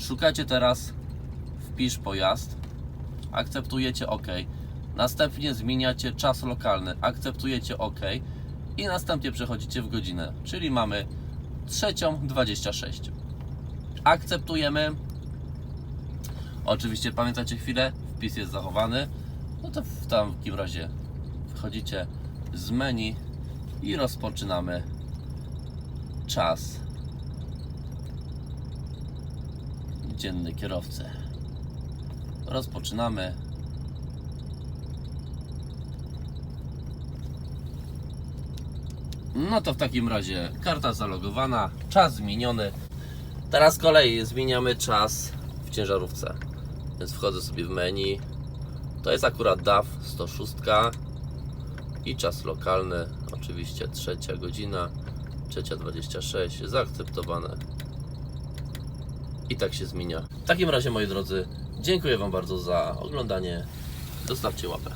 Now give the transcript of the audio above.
Szukacie teraz wpisz pojazd, akceptujecie OK. Następnie zmieniacie czas lokalny, akceptujecie OK i następnie przechodzicie w godzinę, czyli mamy trzecią 26. Akceptujemy. Oczywiście pamiętacie chwilę, wpis jest zachowany. No to w takim razie wchodzicie z menu i rozpoczynamy czas dzienny kierowcy. Rozpoczynamy. No to w takim razie karta zalogowana, czas zmieniony. Teraz z kolei zmieniamy czas w ciężarówce. Więc wchodzę sobie w menu. To jest akurat DAF 106 i czas lokalny, oczywiście trzecia godzina, trzecia 26, zaakceptowane. I tak się zmienia. W takim razie, moi drodzy, dziękuję Wam bardzo za oglądanie. Dostawcie łapę.